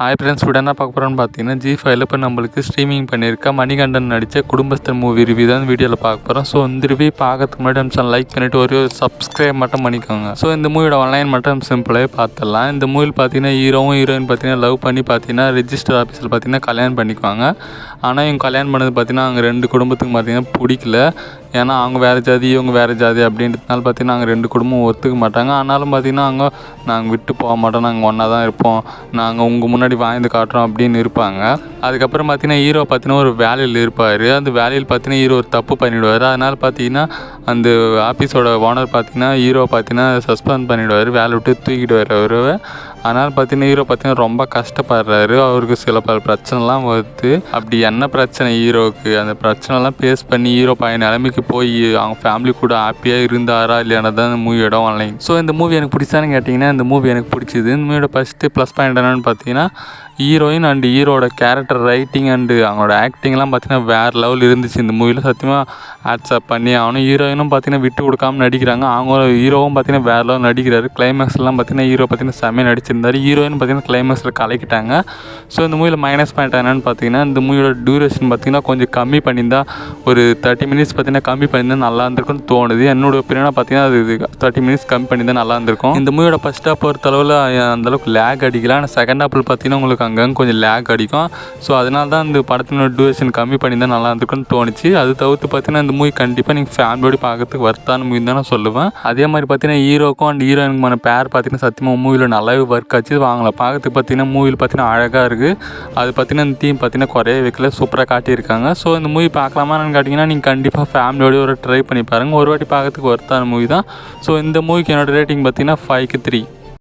Hi friends கூட என்ன பார்க்க போகிறோன்னு பார்த்தீங்கன்னா ஜி ஃபைவ்ல இப்போ நம்மளுக்கு ஸ்ட்ரீமிங் பண்ணியிருக்கா மணிகண்டன் நடித்த குடும்பஸ்தர் மூவி ரிவ்யூ தான் வீடியோவில் பார்க்க போகிறோம் ஸோ இந்த ரிவ்யூ பார்க்கறதுக்கு முன்னாடி நம்ம லைக் பண்ணிவிட்டு ஒரு சப்ஸ்கிரைப் மட்டும் பண்ணிக்கோங்க. ஸோ இந்த மூவியோட ஆன்லைன் மட்டும் சிம்பிளாகவே பார்த்துடலாம். இந்த மூவியில் பார்த்தீங்கன்னா ஹீரோவும் ஹீரோயின் பார்த்தீங்கன்னா லவ் பண்ணி பார்த்தீங்கன்னா ரிஜிஸ்டர் ஆஃபீஸில் பார்த்தீங்கன்னா கல்யாணம் பண்ணிக்குவாங்க. ஆனால் இவங்க கல்யாணம் பண்ணது பார்த்தீங்கன்னா அவங்க ரெண்டு குடும்பத்துக்கு பார்த்தீங்கன்னா பிடிக்கல. ஏன்னா அவங்க வேறு ஜாதி இவங்க வேறு ஜாதி அப்படின்றதுனால பார்த்தீங்கன்னா நாங்கள் ரெண்டு குடும்பம் ஒத்துக்க மாட்டாங்க. ஆனாலும் பார்த்தீங்கன்னா அவங்க நாங்கள் விட்டு போக மாட்டோம். நாங்கள் ஒன்றா தான் இருப்போம். நாங்கள் உங்கள் முன்னாடி வாழ்ந்து காட்டுறோம் அப்படின்னு இருப்பாங்க. அதுக்கப்புறம் பார்த்தீங்கன்னா ஹீரோ பார்த்தீங்கன்னா ஒரு வேலையில் இருப்பார். அந்த வேலையில் பார்த்தீங்கன்னா ஹீரோ ஒரு தப்பு பண்ணிவிடுவார் அதனால் பார்த்தீங்கன்னா அந்த ஆஃபீஸோட ஓனர் பார்த்தீங்கன்னா ஹீரோ பார்த்தீங்கன்னா சஸ்பெண்ட் பண்ணிவிடுவார் வேலை விட்டு தூக்கிட்டு வர்றவர் அதனால் பார்த்தீங்கன்னா ஹீரோ பார்த்தீங்கன்னா ரொம்ப கஷ்டப்படுறாரு. அவருக்கு சில பல பிரச்சனைலாம் வருது. அப்படி என்ன பிரச்சனை ஹீரோவுக்கு? அந்த பிரச்சனைலாம் ஃபேஸ் பண்ணி ஹீரோ பையன் நிலைமைக்கு போய் அவங்க ஃபேமிலி கூட ஹாப்பியாக இருந்தாரா இல்லையானது தான் இந்த மூவியோட ஆன்லைன் ஸோ இந்த மூவி எனக்கு பிடிச்சான்னு கேட்டிங்கன்னா இந்த மூவி எனக்கு பிடிச்சிது. இந்த மூவியோட ஃபஸ்ட்டு ப்ளஸ் பாயிண்ட் என்னென்னு பார்த்தீங்கன்னா ஹீரோயின் அண்டு ஹீரோட கேரக்டர் ரைட்டிங் அண்டு அவங்களோட ஆக்டிங்லாம் பார்த்தீங்கன்னா வேறு லெவல் இருந்துச்சு. இந்த மூவியில் சத்தியமாக ஆட்ஸ்அப் பண்ணி அவனும் ஹீரோயினும் பார்த்தீங்கன்னா விட்டு கொடுக்காம நடிக்கிறாங்க. அவங்க ஹீரோவும் பார்த்தீங்கன்னா வேறு லெவல் நடிக்கிறாரு. கிளைமேக்ஸ்லாம் பார்த்தீங்கன்னா ஹீரோ பார்த்தீங்கன்னா செம்மையாக நடிச்சிருந்தார். ஹீரோயின் பார்த்தீங்கன்னா கிளைமேக்ஸில் கலக்கிட்டாங்க. ஸோ இந்த மூவியில் மைனஸ் பாயிண்ட் என்னென்னு பார்த்தீங்கன்னா இந்த மூவியோட டியூரேஷன் பார்த்தீங்கன்னா கொஞ்சம் கம்மி பண்ணியிருந்தா ஒரு தேர்ட்டி மினிட்ஸ் பார்த்தீங்கன்னா கம்மி பண்ணியிருந்தால் நல்லா இருந்திருக்குன்னு தோணுது. என்னோட ஒப்பீனியனாக பார்த்தீங்கன்னா அது தேர்ட்டி மினிட்ஸ் கம்மி பண்ணியிருந்தால் நல்லா இருந்திருக்கும். இந்த மூவியோட ஃபஸ்ட் ஹாப் பொறுத்தளவில் அந்தளவுக்கு லேக் அடிக்கலாம் ஆனால் செகண்ட் ஹாப்பில் பார்த்தீங்கன்னா உங்களுக்கு அங்கங்கே கொஞ்சம் லேக் அடிக்கும். ஸோ அதனால தான் இந்த படத்தினோட டியூரேஷன் கம்மி பண்ணி தான் நல்லா இருந்திருக்குன்னு தோணுச்சு. அது தவிர்த்து பார்த்தீங்கன்னா இந்த மூவி கண்டிப்பாக நீங்கள் ஃபேமிலியோடு பார்க்கறதுக்கு வர்த்தான மூவி தான் நான் சொல்லுவேன். அதே மாதிரி பார்த்தீங்கன்னா ஹீரோக்கும் அண்ட் ஹீரோயினுக்குமான பேர் பார்த்தீங்கன்னா சத்தியமாக மூவியில் நல்லாவே ஒர்க் ஆச்சு. வாங்கலாம். பார்க்கறதுக்கு பார்த்தீங்கன்னா மூவியில் பார்த்தீங்கன்னா அழகாக இருக்குது அது பார்த்தீங்கன்னா இந்த தீம் பார்த்தீங்கன்னா குறைய வைக்கல. சூப்பராக காட்டியிருக்காங்க. ஸோ இந்த மூவி பார்க்கலாமான்னு கேட்டிங்கன்னா நீங்கள் கண்டிப்பாக ஃபேமிலியோடய ஒரு ட்ரை பண்ணி பாருங்கள் ஒரு வாட்டி பார்க்கறதுக்கு ஒர்த்தான மூவி தான். ஸோ இந்த மூவிக்கு என்னோடய ரேட்டிங் பார்த்தீங்கன்னா ஃபைவ்க்கு த்ரீ